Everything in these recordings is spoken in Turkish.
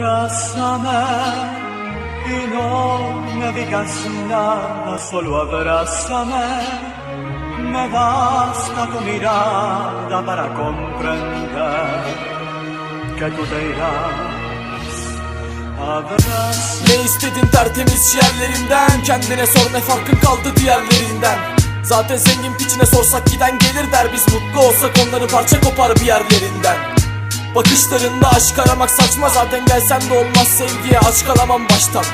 Abrázame y no me digas nada, solo abrázame. Me basta tu mirada para comprender que tú te irás. Ne istedin tertemiz yerlerinden Kendine sor ne farkın kaldı diğerlerinden Zaten zengin piçine sorsak giden gelir der Biz mutlu olsak onları parça kopar bir yerlerinden Bakışlarında aşk aramak saçma Zaten gelsen de olmaz sevgiye. Aç kalamam baştan.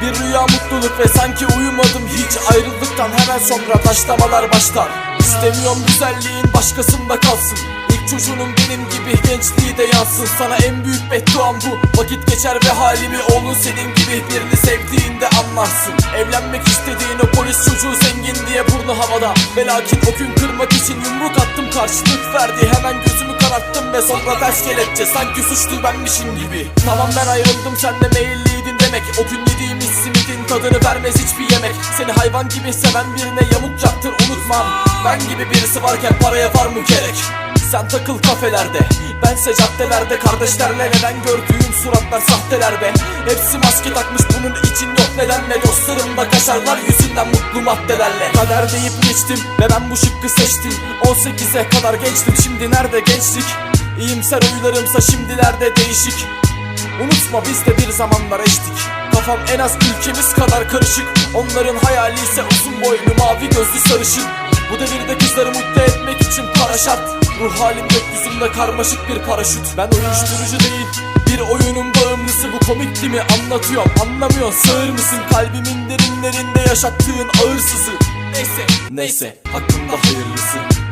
Bir rüya mutluluk ve sanki uyumadım hiç. Ayrıldıktan hemen sonra taşlamalar başlar İstemiyorum güzelliğin başkasında kalsın. İlk çocuğunum benim gibi gençliği de yansın. Sana en büyük bedduam bu. Vakit geçer ve halimi oğlun senin gibi Birini sevdiğinde anlarsın. Evlenmek istediğin o polis çocuğu zengin diye burnu havada. Ve lakin o gün kırmak için yumruk attım. Karşılık verdi. Hemen gözümü kararttım ve sonra ters kelepçe. Sanki suçlu benmişim gibi. Tamam ben ayrıldım sen de meyilliydin demek. O gün yediğimiz simidin tadını vermez hiçbir yemek. Seni hayvan gibi seven birine yamuk çaktır unutmam. Ben gibi birisi varken paraya var mı gerek sen takıl kafelerde. Bense caddelerde kardeşlerle neden gördüğüm suratlar sahteler be Hepsi maske takmış bunun için yok neden? Ne dostlarım da kaşarlar yüzünden mutlu maddelerle. Kader deyip geçtim ve ben bu şıkkı seçtim. 18'e kadar gençtim şimdi nerede gençlik? İyimser huylarımsa şimdilerde değişik. Unutma biz de bir zamanlar eştik. Kafam en az ülkemiz kadar karışık. Onların hayali ise uzun boylu mavi gözlü sarışın. Bu devirde kızları mutlu etmek için para şart Ruh halim gökyüzünde karmaşık bir paraşüt. Ben uyuşturucu değil bir oyunun bağımlısı. Bu komik değil mi anlatıyorum anlamıyorsun Sağır mısın? Kalbimin derinlerinde yaşattığın ağır sızı Neyse neyse hakkında hayırlısı